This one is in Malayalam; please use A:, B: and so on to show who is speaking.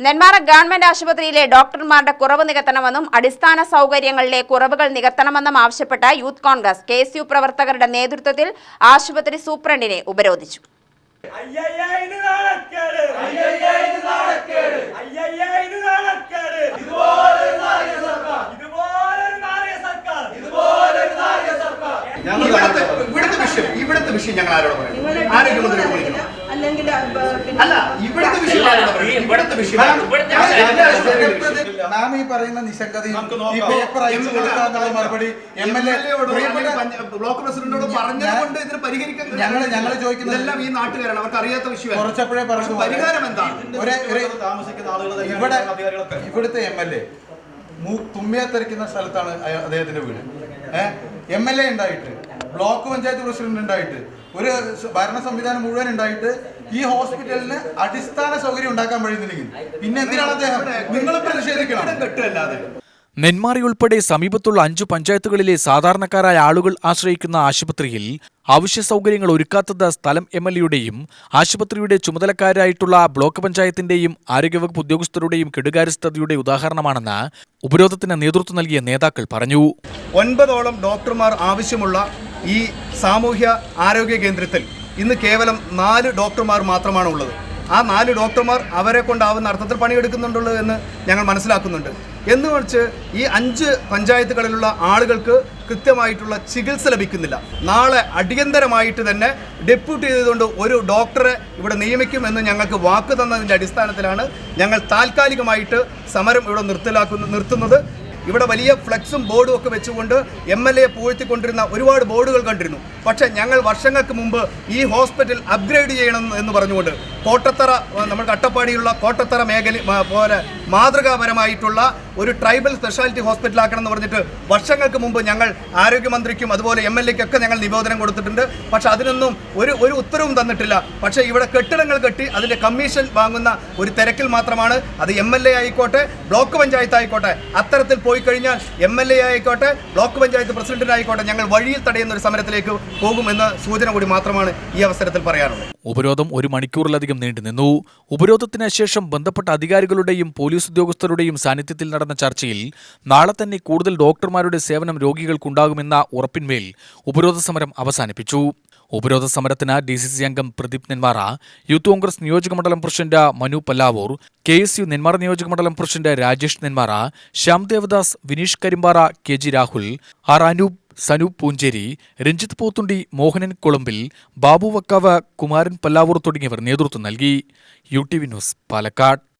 A: നെന്മാറ ഗവൺമെന്റ് ആശുപത്രിയിലെ ഡോക്ടർമാരുടെ കുറവ് നികത്തണമെന്നും അടിസ്ഥാന സൗകര്യങ്ങളിലെ കുറവുകൾ നികത്തണമെന്നും ആവശ്യപ്പെട്ട youth Congress K S U പ്രവർത്തകരുടെ നേതൃത്വത്തിൽ ആശുപത്രി സൂപ്രണ്ടിനെ ഉപരോധിച്ചു.
B: ഇവിടുത്തെ വിഷയം ഇവിടുത്തെ വിഷയം ഞങ്ങൾ ആരോട് പറയും ആരോഗ്യമന്ത്രിയോട് വിളിക്കണം?
C: അല്ലെങ്കിൽ
B: അല്ല ഇവിടുത്തെ വിഷയമാണ് ഇവിടുത്തെ വിഷയം
D: നാം ഈ പറയുന്ന
B: നിശങ്കതയും
D: ഈ പേപ്പർ അയച്ചു കൊടുക്കാന്നുള്ള മറുപടി എം എൽ എ
B: ബ്ലോക്ക് പ്രസിഡന്റോട് പറഞ്ഞുകൊണ്ട് ഇതിന് പരിഹരിക്കാൻ
D: ഞങ്ങൾ ഞങ്ങൾ ചോദിക്കുന്നത്
B: ഇതെല്ലാം ഈ നാട്ടുകാരാണ്. അവർക്ക് അറിയാത്ത വിഷയമാണ്.
D: കുറച്ചപ്പോഴേ പറഞ്ഞു
B: പരിഹാരം എന്താ
D: ഒരേ ഒരു
B: താമസിക്കുന്ന ആളുകൾ
D: ഇവിടെ ഇവിടുത്തെ എം എൽ എ തുമ്മിയത്തെറിക്കുന്ന സ്ഥലത്താണ് അയ- അദ്ദേഹത്തിന്റെ വീട്. ഏഹ് എം എൽ എ ഉണ്ടായിട്ട് ബ്ലോക്ക് പഞ്ചായത്ത് പ്രസിഡന്റ് ഉണ്ടായിട്ട് ഒരു ഭരണ സംവിധാനം മുഴുവൻ ഉണ്ടായിട്ട് ഈ ഹോസ്പിറ്റലിന് അടിസ്ഥാന സൗകര്യം ഉണ്ടാക്കാൻ കഴിയുന്നില്ലെങ്കിൽ പിന്നെ എന്തിനാണ് അദ്ദേഹം? നിങ്ങൾ പ്രതിഷേധിക്കണം.
B: കെട്ടല്ലാതെ
E: നെന്മാറി ഉൾപ്പെടെ സമീപത്തുള്ള അഞ്ചു പഞ്ചായത്തുകളിലെ സാധാരണക്കാരായ ആളുകൾ ആശ്രയിക്കുന്ന ആശുപത്രിയിൽ അവശ്യ സൗകര്യങ്ങൾ ഒരുക്കാത്തത് സ്ഥലം എം എൽ എയുടെയും ആശുപത്രിയുടെ ചുമതലക്കാരായിട്ടുള്ള ബ്ലോക്ക് പഞ്ചായത്തിന്റെയും ആരോഗ്യവകുപ്പ് ഉദ്യോഗസ്ഥരുടെയും കെടുകാര്യസ്ഥതയുടെ ഉദാഹരണമാണെന്ന് ഉപരോധത്തിന് നേതൃത്വം നൽകിയ നേതാക്കൾ പറഞ്ഞു.
B: ഒൻപതോളം ഡോക്ടർമാർ ആവശ്യമുള്ള ഈ സാമൂഹ്യ ആരോഗ്യ കേന്ദ്രത്തിൽ ഇന്ന് കേവലം നാല് ഡോക്ടർമാർ മാത്രമാണ് ഉള്ളത് ആ നാല് ഡോക്ടർമാർ അവരെ കൊണ്ടാവുന്ന അർത്ഥത്തിൽ പണിയെടുക്കുന്നുണ്ടുള്ളൂ എന്ന് ഞങ്ങൾ മനസ്സിലാക്കുന്നുണ്ട്. എന്ന് വെച്ച് ഈ അഞ്ച് പഞ്ചായത്തുകളിലുള്ള ആളുകൾക്ക് കൃത്യമായിട്ടുള്ള ചികിത്സ ലഭിക്കുന്നില്ല. നാളെ അടിയന്തരമായിട്ട് തന്നെ ഡെപ്യൂട്ടി ചെയ്തുകൊണ്ട് ഒരു ഡോക്ടറെ ഇവിടെ നിയമിക്കുമെന്ന് ഞങ്ങൾക്ക് വാക്ക് തന്നതിന്റെ അടിസ്ഥാനത്തിലാണ് ഞങ്ങൾ താൽക്കാലികമായിട്ട് സമരം ഇവിടെ നിർത്തലാക്കുന്ന നിർത്തുന്നത്. ഇവിടെ വലിയ ഫ്ലക്സും ബോർഡും ഒക്കെ വെച്ചുകൊണ്ട് എം എൽ എ പൂഴ്ത്തിക്കൊണ്ടിരുന്ന ഒരുപാട് ബോർഡുകൾ കണ്ടിരുന്നു. പക്ഷേ ഞങ്ങൾ വർഷങ്ങൾക്ക് മുമ്പ് ഈ ഹോസ്പിറ്റൽ അപ്ഗ്രേഡ് ചെയ്യണം എന്ന് പറഞ്ഞുകൊണ്ട് കോട്ടത്തറ നമ്മൾ നമ്മുടെ അട്ടപ്പാടിയുള്ള കോട്ടത്തറ മേഖല പോലെ മാതൃകാപരമായിട്ടുള്ള ഒരു ട്രൈബൽ സ്പെഷ്യാലിറ്റി ഹോസ്പിറ്റൽ ആക്കണം എന്ന് പറഞ്ഞിട്ട് വർഷങ്ങൾക്ക് മുമ്പ് ഞങ്ങൾ ആരോഗ്യമന്ത്രിക്കും അതുപോലെ എം എൽ എക്കൊക്കെ ഞങ്ങൾ നിവേദനം കൊടുത്തിട്ടുണ്ട്. പക്ഷെ അതിനൊന്നും ഒരു ഒരു ഉത്തരവും തന്നിട്ടില്ല. പക്ഷേ ഇവിടെ കെട്ടിടങ്ങൾ കെട്ടി അതിന്റെ കമ്മീഷൻ വാങ്ങുന്ന ഒരു തിരക്കിൽ മാത്രമാണ്. അത് എം എൽ എ ആയിക്കോട്ടെ ബ്ലോക്ക് പഞ്ചായത്ത് ആയിക്കോട്ടെ. അത്തരത്തിൽ പോയി കഴിഞ്ഞാൽ എം എൽ എ ആയിക്കോട്ടെ ബ്ലോക്ക് പഞ്ചായത്ത് പ്രസിഡന്റിനായിക്കോട്ടെ ഞങ്ങൾ വഴിയിൽ തടയുന്ന ഒരു സമരത്തിലേക്ക് പോകുമെന്ന സൂചന കൂടി മാത്രമാണ് ഈ അവസരത്തിൽ പറയാനുള്ളത്.
E: ഉപരോധം ഒരു മണിക്കൂറിലധികം നീണ്ടു നിന്നു ഉപരോധത്തിന് ശേഷം ബന്ധപ്പെട്ട അധികാരികളുടെയും പോലീസ് ഉദ്യോഗസ്ഥരുടെയും സാന്നിധ്യത്തിൽ നടന്ന ചർച്ചയിൽ നാളെ തന്നെ കൂടുതൽ ഡോക്ടർമാരുടെ സേവനം രോഗികൾക്കുണ്ടാകുമെന്ന ഉറപ്പിന്മേൽ ഉപരോധ സമരം അവസാനിപ്പിച്ചു. ഉപരോധ സമരത്തിന് ഡി സി സി അംഗം പ്രദീപ് നെന്മാറ യൂത്ത് കോൺഗ്രസ് നിയോജകമണ്ഡലം president Manu Pallavur K S U Nenmara നിയോജകമണ്ഡലം president Rajesh Nenmara Shyam Devadas Vineesh Karimpara K G Rahul R Anoop Sanoop Poonchery Ranjith Pothundi Mohanan Kolambil Babu Vakkavu Kumaran Pallavur തുടങ്ങിയവർ നേതൃത്വം നൽകി. U T V news Palakkad.